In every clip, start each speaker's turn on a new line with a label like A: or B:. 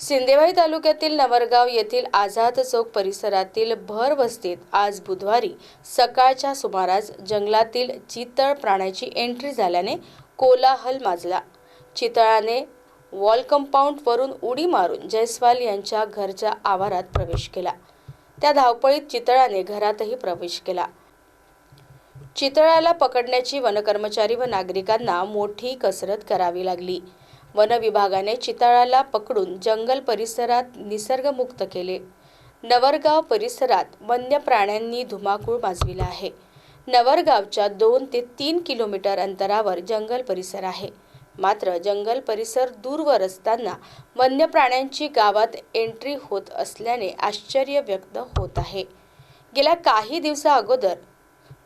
A: सिंदेवाई तालुक्यातील नवरगाव येथील आझाद चौक परिसरातील भर वस्तीत आज बुधवारी सकाळच्या सुमारास जंगलातील चितळ प्राण्याची एंट्री झाल्याने कोलाहल माजला. चितळाने वॉल कंपाऊंडवरून उडी मारून जयस्वाल यांच्या घरच्या आवारात प्रवेश केला. त्या धावपळीत चितळाने घरातही प्रवेश केला. चितळाला पकडण्याची वनकर्मचारी व नागरिकांना मोठी कसरत करावी लागली. वन विभागाने चितळाला पकडून जंगल परिसरात निसर्गमुक्त केले. नवरगाव परिसरात वन्य प्राण्यांनी धुमाकूळ माजविला आहे. नवरगावच्या दोन ते तीन किलोमीटर अंतरावर जंगल परिसर आहे. मात्र जंगल परिसर दूरवर असताना वन्य प्राण्यांची गावात एंट्री होत असल्याने आश्चर्य व्यक्त होत आहे. गेल्या काही दिवसा अगोदर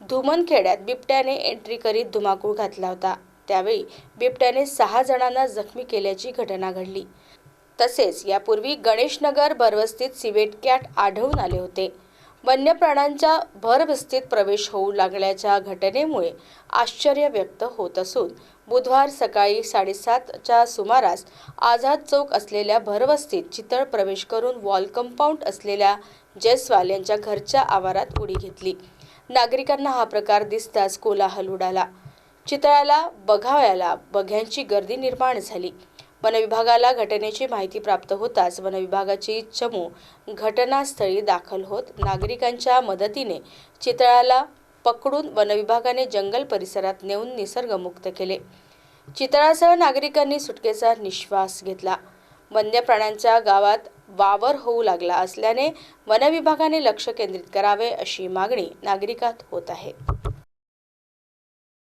A: धुमनखेड्यात बिबट्याने एंट्री करीत धुमाकूळ घातला होता. त्यावेळी बिबट्याने सहा जणांना जखमी केल्याची घटना घडली. तसेच यापूर्वी गणेशनगर भरवस्तीत सिवेट कॅट आढळून आले होते. वन्य प्राण्यांच्या भरवस्तीत प्रवेश होऊ लागल्याच्या घटनेमुळे आश्चर्य व्यक्त होत असून बुधवार सकाळी साडेसातच्या सुमारास आझाद चौक असलेल्या भरवस्तीत चितळ प्रवेश करून वॉल कंपाऊंड असलेल्या जयस्वाल यांच्या घरच्या आवारात उडी घेतली. नागरिकांना हा प्रकार दिसताच कोलाहल उडाला. चितळ्याला बघावयाला बघ्यांची गर्दी निर्माण झाली. वनविभागाला घटनेची माहिती प्राप्त होताच वनविभागाची चमू घटनास्थळी दाखल होत नागरिकांच्या मदतीने चितळाला पकडून वनविभागाने जंगल परिसरात नेऊन निसर्गमुक्त केले. चितळासह नागरिकांनी सुटकेचा निश्वास घेतला. वन्य प्राण्यांच्या गावात वावर होऊ लागला असल्याने वनविभागाने लक्ष केंद्रित करावे अशी मागणी नागरिकात होत आहे.